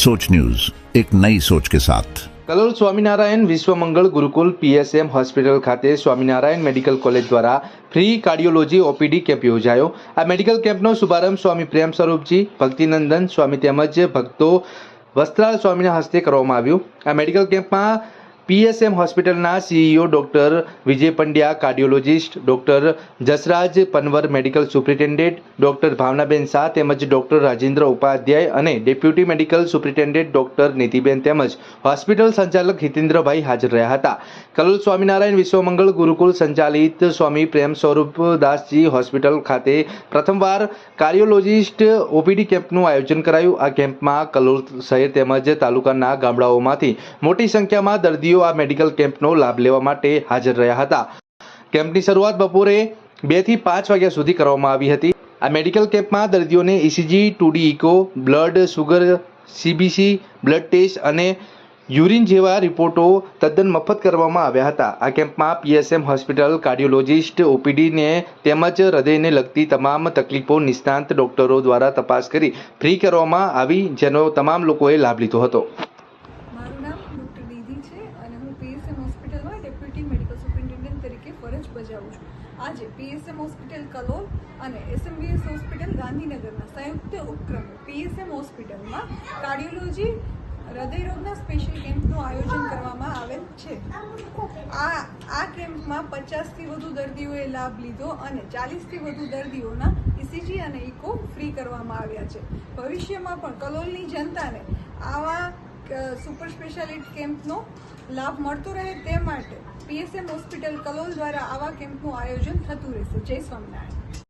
सोच न्यूज एक नई सोच के साथ કલોલ સ્વામિનારાયણ વિશ્વમંગળ ગુરુકુલ પીએસએમ હોસ્પિટલ ખાતે સ્વામિનારાયણ મેડિકલ કોલેજ દ્વારા ફ્રી કાર્ડિયોલોજી ઓપીડી કેમ્પ યોજાયો આ મેડિકલ કેમ્પનો શુભારંભ સ્વામી પ્રેમ સ્વરૂપજી ભક્તિનંદન સ્વામી તેમજ ભક્તો વસ્ત્રાલ સ્વામીના હસ્તે કરવામાં આવ્યું આ મેડિકલ કેમ્પમાં પીએસએમ હોસ્પિટલના CEO doctor Vijay Pandya, cardiologist doctor Jasraj Panwar, medical superintendent doctor Bhavnaben Shah તેમજ ડોક્ટર રાજેન્દ્ર ઉપાધ્યાય અને deputy medical superintendent doctor Nitiben તેમજ હોસ્પિટલ સંચાલક હિતેન્દ્રભાઈ હાજર રહ્યા હતા. કલોલ સ્વામિનારાયણ વિશ્વમંગળ ગુરુકુલ સંચાલિત સ્વામી પ્રેમ સ્વરૂપ દાસજી હોસ્પિટલ ખાતે પ્રથમવાર કાર્ડિયોલોજિસ્ટ ઓપીડી કેમ્પનું આયોજન કરાયું. આ કેમ્પમાં કલોલ શહેર તેમજ તાલુકાના ગામડાઓમાંથી મોટી સંખ્યામાં દર્દીઓ આ મેડિકલ કેમ્પનો લાભ લેવા માટે હાજર રહ્યા હતા. કેમ્પની શરૂઆત બપોરે બેથી પાંચ વાગ્યા સુધી કરવામાં આવી હતી. આ મેડિકલ કેમ્પમાં દર્દીઓને ECG two D echo, blood, sugar CBC blood test અને યુરિન જેવા રિપોર્ટો તદ્દન મફત કરવામાં આવ્યા હતા. આ કેમ્પમાં પીએસએમ હોસ્પિટલ, કાર્ડિયોલોજિસ્ટ ઓપીડીને તેમજ હૃદયને લગતી તમામ તકલીફો નિષ્ણાંત ડોક્ટરો દ્વારા તપાસ કરી ફ્રી કરવામાં આવી, જેનો તમામ લોકોએ લાભ લીધો હતો મારું નામ ડૉક્ટર નિધિ છે અને હું પીએસએમ હોસ્પિટલમાં ડેપ્યુટી મેડિકલ સુપ્રિન્ટેન્ડન્ટ તરીકે ફરજ બજાવું છું. આજે પીએસએમ હોસ્પિટલ કલોલ અને એસએમબીએસ હોસ્પિટલ ગાંધીનગરના સંયુક્ત ઉપક્રમે પીએસએમ હોસ્પિટલમાં કાર્ડિયોલોજી, હૃદયરોગના સ્પેશિયલ કેમ્પનું આયોજન કરવામાં આવેલ છે. આ આ કેમ્પમાં પચાસથી વધુ દર્દીઓએ લાભ લીધો અને ચાલીસથી વધુ દર્દીઓના ઇસીજી અને ઇકો ફ્રી કરવામાં આવ્યા છે. ભવિષ્યમાં પણ કલોલની જનતાને આવા સુપર સ્પેશિયાલિટી કેમ્પનો લાભ મળતો રહે તે માટે પીએસએમ હોસ્પિટલ કલોલ દ્વારા આવા કેમ્પનું આયોજન થતું રહેશે. જય સ્વામિનારાયણ.